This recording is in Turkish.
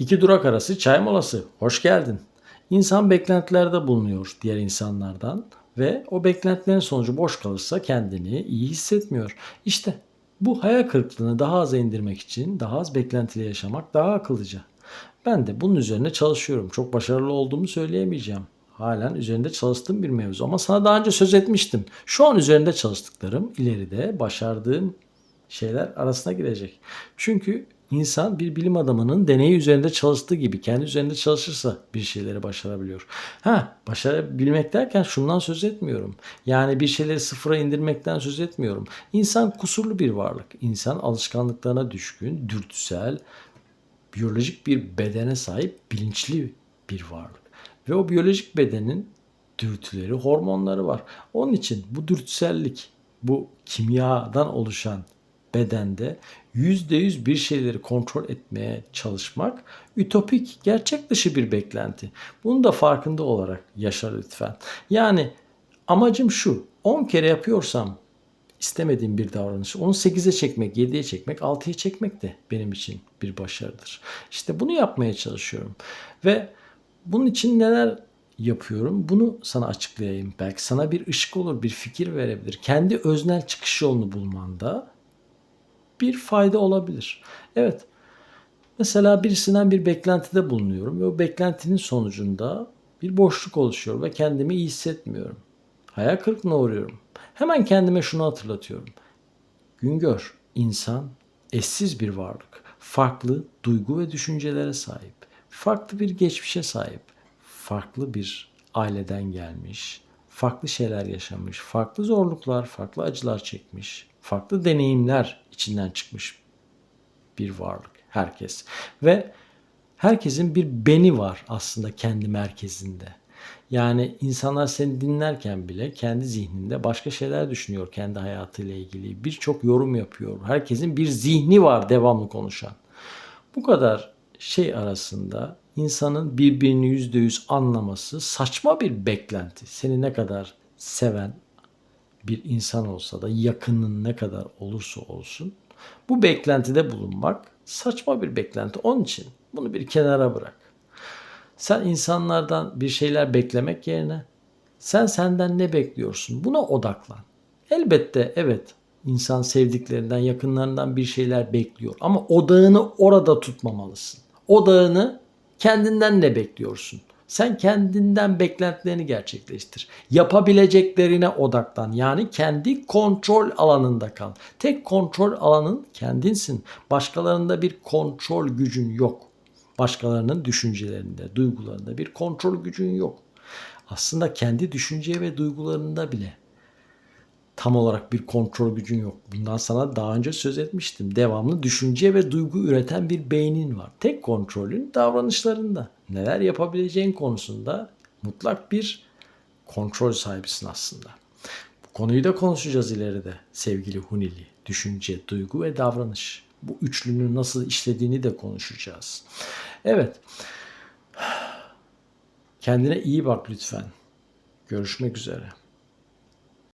İki durak arası çay molası. Hoş geldin. İnsan beklentilerde bulunuyor diğer insanlardan ve o beklentilerin sonucu boş kalırsa kendini iyi hissetmiyor. İşte bu hayal kırıklığını daha aza indirmek için daha az beklentiyle yaşamak daha akıllıca. Ben de bunun üzerine çalışıyorum. Çok başarılı olduğumu söyleyemeyeceğim. Halen üzerinde çalıştığım bir mevzu ama sana daha önce söz etmiştim. Şu an üzerinde çalıştıklarım ileride başardığım şeyler arasına girecek. Çünkü insan bir bilim adamının deneyi üzerinde çalıştığı gibi kendi üzerinde çalışırsa bir şeyleri başarabiliyor. Ha, başarabilmek derken şundan söz etmiyorum. Yani bir şeyleri sıfıra indirmekten söz etmiyorum. İnsan kusurlu bir varlık. İnsan alışkanlıklarına düşkün, dürtüsel, biyolojik bir bedene sahip bilinçli bir varlık. Ve o biyolojik bedenin dürtüleri, hormonları var. Onun için bu dürtüsellik, bu kimyadan oluşan bedende yüzde yüz bir şeyleri kontrol etmeye çalışmak ütopik, gerçek dışı bir beklenti. Bunu da farkında olarak yaşa lütfen. Yani amacım şu, 10 kere yapıyorsam istemediğim bir davranış. Onu 8'e çekmek, 7'ye çekmek, 6'ya çekmek de benim için bir başarıdır. İşte bunu yapmaya çalışıyorum. Ve bunun için neler yapıyorum? Bunu sana açıklayayım. Belki sana bir ışık olur, bir fikir verebilir. Kendi öznel çıkış yolunu bulmanda bir fayda olabilir. Evet. Mesela birisinden bir beklentide bulunuyorum ve o beklentinin sonucunda bir boşluk oluşuyor ve kendimi iyi hissetmiyorum. Hayal kırıklığına uğruyorum. Hemen kendime şunu hatırlatıyorum. Güngör, insan eşsiz bir varlık. Farklı duygu ve düşüncelere sahip. Farklı bir geçmişe sahip. Farklı bir aileden gelmiş. Farklı şeyler yaşamış. Farklı zorluklar, farklı acılar çekmiş. Farklı deneyimler içinden çıkmış bir varlık herkes. Ve herkesin bir beni var aslında kendi merkezinde. Yani insanlar seni dinlerken bile kendi zihninde başka şeyler düşünüyor kendi hayatıyla ilgili. Birçok yorum yapıyor. Herkesin bir zihni var devamlı konuşan. Bu kadar şey arasında insanın birbirini yüzde yüz anlaması saçma bir beklenti. Seni ne kadar seven bir insan olsa da yakının ne kadar olursa olsun bu beklentide bulunmak saçma bir beklenti. Onun için bunu bir kenara bırak. Sen insanlardan bir şeyler beklemek yerine sen senden ne bekliyorsun? Buna odaklan. Elbette evet insan sevdiklerinden, yakınlarından bir şeyler bekliyor ama odağını orada tutmamalısın. Odağını kendinden ne bekliyorsun? Sen kendinden beklentilerini gerçekleştir. Yapabileceklerine odaklan. Yani kendi kontrol alanında kal. Tek kontrol alanın kendinsin. Başkalarında bir kontrol gücün yok. Başkalarının düşüncelerinde, duygularında bir kontrol gücün yok. Aslında kendi düşünce ve duygularında bile tam olarak bir kontrol gücün yok. Bundan sana daha önce söz etmiştim. Devamlı düşünce ve duygu üreten bir beynin var. Tek kontrolün davranışlarında. Neler yapabileceğin konusunda mutlak bir kontrol sahibisin aslında. Bu konuyu da konuşacağız ileride sevgili Hunili. Düşünce, duygu ve davranış. Bu üçlünün nasıl işlediğini de konuşacağız. Evet. Kendine iyi bak lütfen. Görüşmek üzere.